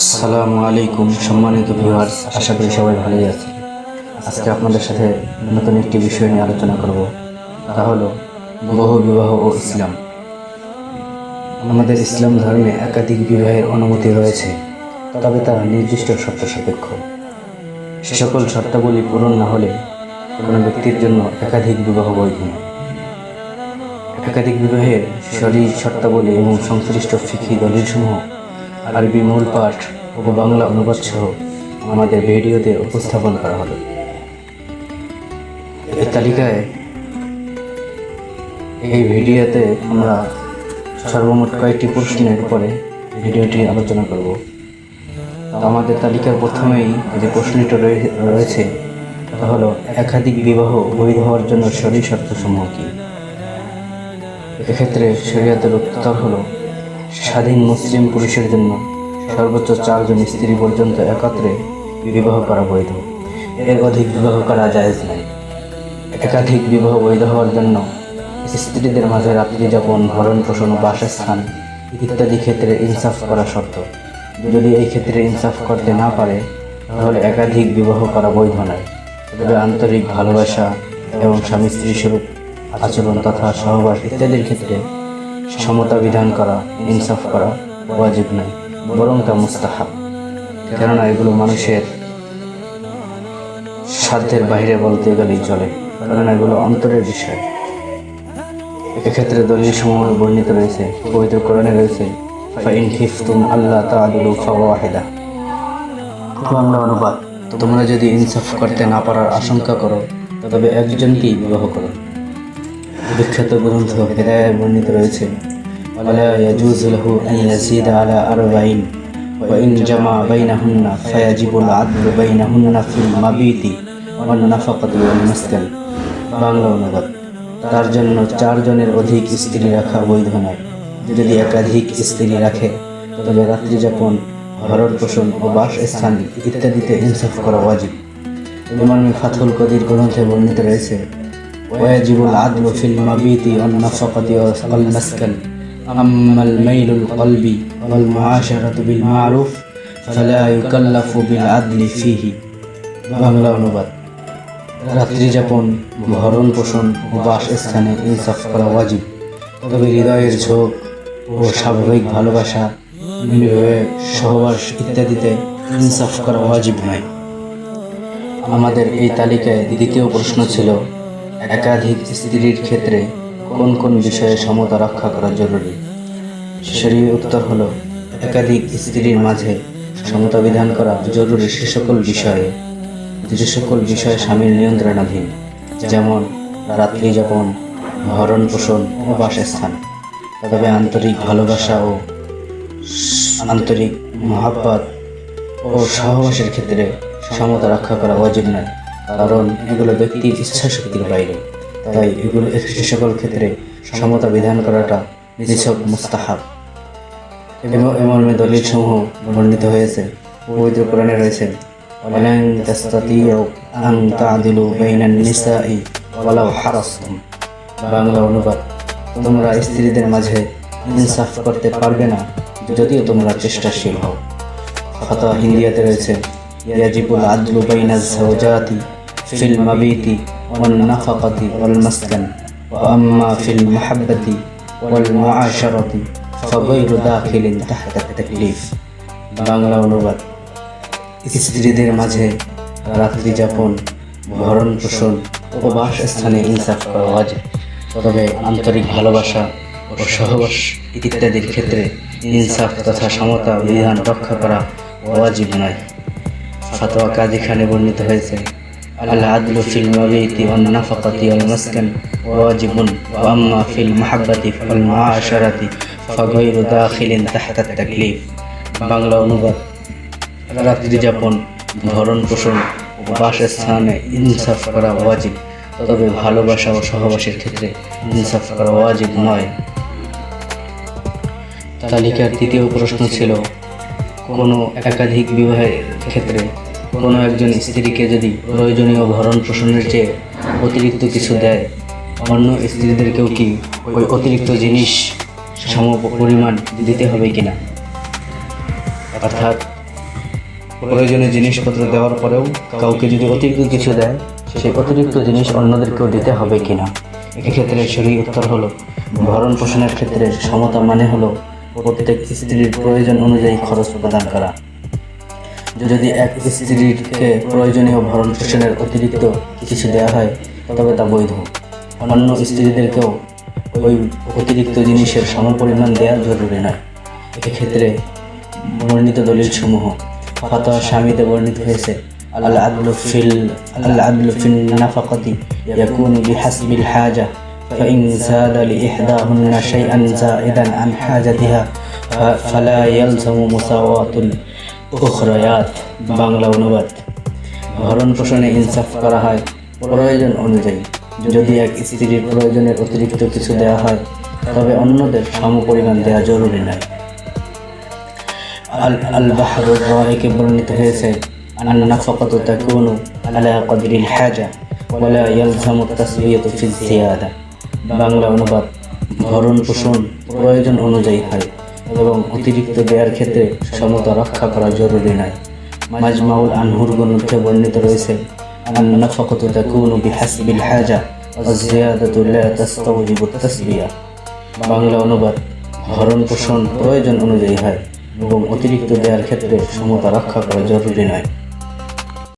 আসসালামু আলাইকুম, সম্মানিত ভিউয়ার্স আশা করি সবাই ভালোই আছে আজকে আপনাদের সাথে নতুন একটি বিষয় নিয়ে আলোচনা করব, তা হলো বহু বিবাহ ও ইসলাম। আমাদের ইসলাম ধর্মে একাধিক বিবাহের অনুমতি রয়েছে, তবে তা নির্দিষ্ট শর্ত সাপেক্ষ সে সকল শর্তাবলী পূরণ না হলে কোনো ব্যক্তির জন্য একাধিক বিবাহ বৈধ নয়। একাধিক বিবাহের শরীর শর্তাবলী এবং সংশ্লিষ্ট ফিকি দলিলসমূহ আরবি মূল পাঠ ও বাংলা অনুবাদ সহ আমাদের ভিডিওতে উপস্থাপন করা হলো এই তালিকায় এই ভিডিওতে আমরা সর্বমোট কয়েকটি প্রশ্নের উপরে ভিডিওটি আলোচনা করব। আমাদের তালিকার প্রথমেই যে প্রশ্নটি রয়ে- রয়েছে, তা হলো, একাধিক বিবাহ বৈধ হওয়ার জন্য শরীর শর্তসমূহ কী? এক্ষেত্রে শরীয়তের উত্তর হলো স্বাধীন মুসলিম পুরুষের জন্য সর্বোচ্চ চারজন স্ত্রী পর্যন্ত একত্রে বিবাহ করা বৈধ। এর অধিক বিবাহ করা জায়েজ নাই। একাধিক বিবাহ বৈধ হওয়ার জন্য স্ত্রীদের মাঝে রাত্রি যাপন, ভরণ পোষণ, বাসস্থান ইত্যাদি ক্ষেত্রে ইনসাফ করা শর্ত। যদি এই ক্ষেত্রে ইনসাফ করতে না পারে, তাহলে একাধিক বিবাহ করা বৈধ নয়। তবে আন্তরিক ভালোবাসা এবং স্বামী স্ত্রী স্বরূপ, আচরণ তথা সহবাস ইত্যাদির ক্ষেত্রে সমতা বিধান করা, ইনসাফ করা ওয়াজিব নয়, বরং তা মুস্তাহাব। কেননা এগুলো মানুষের সাধ্যের বাইরে বলতে গেলেই চলে, কারণ এগুলো অন্তরের বিষয়। এক্ষেত্রে দলীয় সমূহ বর্ণিত রয়েছে, পবিত্র কোরআনে রয়েছে আল্লাহ তাআদুলু বাংলা অনুবাদ। তোমরা যদি ইনসাফ করতে না পারার আশঙ্কা করো, তবে একজনকেই বিবাহ করো। বিখ্যাত গ্রন্থ হেদায়ায় বর্ণিত রয়েছে ولا يجوز له أن يزيد على أربعين وإن جمع بينهن فيجب العدل بينهن في المبيت والنفقة والمسكن বাংলা অনুবাদ তার জন্য চারজনের অধিক স্ত্রী রাখা বৈধ নয় যদি একাধিক স্ত্রী রাখে তবে রাত্রি যাপন ভরণ পোষণ ও বাসস্থান ইত্যাদিতে ইনসাফ করা ওয়াজিব ইমাম ফাথুল কদির গ্রন্থে বর্ণিত রয়েছে ويجب العدل في المبيت والنفقة والمسكن أما الميل القلب والمعاشرة بالمعروف فلا يكلف بالعدل فيه বাংলা অনুবাদ রাত্রি যাপন ভরণ পোষণ ও বাসস্থানে ইনসাফ করা ওয়াজিব তবে হৃদয়ের ঝোঁক ও স্বাভাবিক ভালোবাসা বিবাহে সহবাস ইত্যাদিতে ইনসাফ করা ওয়াজিব নয় আমাদের এই তালিকায় দ্বিতীয় প্রশ্ন ছিল একাধিক স্ত্রীর ক্ষেত্রে কোন কোন বিষয়ে সমতা রক্ষা করা জরুরি? সেটির উত্তর হলো, একাধিক স্ত্রীর মাঝে সমতা বিধান করা জরুরি সে সকল বিষয়ে। যে সকল বিষয়ে স্বামীর নিয়ন্ত্রণাধীন, যেমন রাত্রি যাপন, ভরণ পোষণ ও বাসস্থান। তবে আন্তরিক ভালোবাসা ও আন্তরিক মহাব্বত ও সহবাসের ক্ষেত্রে সমতা রক্ষা করা অজিব নয়। কারণ এগুলো ব্যক্তির ইচ্ছা শক্তির বাইরে। তাই এগুলো সে সকল ক্ষেত্রে সমতা বিধান করাটা নিছক মুস্তাহাব। এমর্মে দলিল সমূহ বর্ণিত হয়েছে, পবিত্র কোরআনে রয়েছে ওয়ালান তাস্তাতিউ আন তা'দিলু বাইনান নিসাই ওয়ালাউ হারাসতুম বাংলা অনুবাদ, তোমরা স্ত্রীদের মাঝে ইনসাফ করতে পারবে না যদিও তোমরা চেষ্টাশীল হও। ফতোয়া হিন্দিয়াতে রয়েছে, ইয়াজিবুল আদলু বাইনা যাওজাতি ওয়াল মাসকান ওয়া আম্মা ফিল মাহাব্বাতি ওয়াল মুআশারাতি ফাগাইরু দাখিলিন তাহতা তাকলিফ বাংলা অনুবাদ। স্ত্রীদের মাঝে রাত্রি যাপন, ভরণ পোষণ ও বাসস্থানে ইনসাফ করা ওয়াজিব। তবে আন্তরিক ভালোবাসা ও সহবাস ইত্যাদির ক্ষেত্রে ইনসাফ তথা সমতা বিধান রক্ষা করা ওয়াজিব নয়। ফাতোয়া কাজী খানে বর্ণিত হয়েছে নাফাকাতি ওয়াল মাসকান ওয়াজিবুন ওয়া আম্মা ফিল মাহাব্বাতি ওয়াল মুআশারাতি ফাগাইরু দাখিলিন তাহতা তাকলিফ বাংলা অনুবাদ, রাত্রি যাপন ভরণ পোষণ ও বাসস্থানে, ইনসাফ করা ওয়াজিব। তবে ভালোবাসা ও সহবাসের ক্ষেত্রে ইনসাফ করা ওয়াজিব নয়। তালিকার তৃতীয় প্রশ্ন ছিল, কোনো একাধিক বিবাহের ক্ষেত্রে কোনো একজন স্ত্রীকে যদি প্রয়োজনীয় ভরণ পোষণের চেয়ে অতিরিক্ত কিছু দেয়, অন্য স্ত্রীদেরকেও কি ওই অতিরিক্ত জিনিস সম পরিমাণ দিতে হবে কিনা অর্থাৎ প্রয়োজনীয় জিনিসপত্র দেওয়ার পরেও কাউকে যদি অতিরিক্ত কিছু দেয়, সেই অতিরিক্ত জিনিস অন্যদেরকেও দিতে হবে কিনা এক্ষেত্রে সরি উত্তর হলো, ভরণ পোষণের ক্ষেত্রে সমতা মানে হলো প্রত্যেক স্ত্রীর প্রয়োজন অনুযায়ী খরচ প্রদান করা। যদি এক স্ত্রীকে প্রয়োজনীয় ভরণ পোষণের অতিরিক্ত কিছু দেওয়া হয় তবে তা বৈধ অন্য স্ত্রীদেরকেও ওই অতিরিক্ত জিনিসের সমপরিমাণ দেওয়া জরুরি নয় এক্ষেত্রে বর্ণিত দলিল সমূহ ফাতোয়া স্বামীতে বর্ণিত হয়েছে আল আদলু ফিল আল আদলু ফিল নাফাকাতি ইয়াকুনু বিহাসবিল হাজা فإن زاد لإحداهن شيئا زائدا عن حاجتها ف- فلا يلزم مساواة الأخريات বাংলা অনুবাদ ভরণ পোষণে ইনসাফ করা হয় প্রয়োজন অনুযায়ী যদি এক স্ত্রীর প্রয়োজনের অতিরিক্ত কিছু দেওয়া হয় তবে অন্যদের সমপরিমাণ দেওয়া জরুরি নয় আল আল বাহরুর রাহিকে বর্ণিত হয়েছে আন নাফাকাতু তাকুনু আলা কদরিল হাজা ওয়ালা ইয়ালজামু তাসবিয়াতু ফি জিয়াদা বাংলা অনুবাদ ভরণ পোষণ প্রয়োজন অনুযায়ী হয় এবং অতিরিক্ত দেওয়ার ক্ষেত্রে সমতা রক্ষা করা জরুরি নয়। মাজমাউল আনহুর গ্রন্থে বর্ণিত রয়েছে বাংলা অনুবাদ, ভরণ পোষণ প্রয়োজন অনুযায়ী হয় এবং অতিরিক্ত দেওয়ার ক্ষেত্রে সমতা রক্ষা করা জরুরি নয়।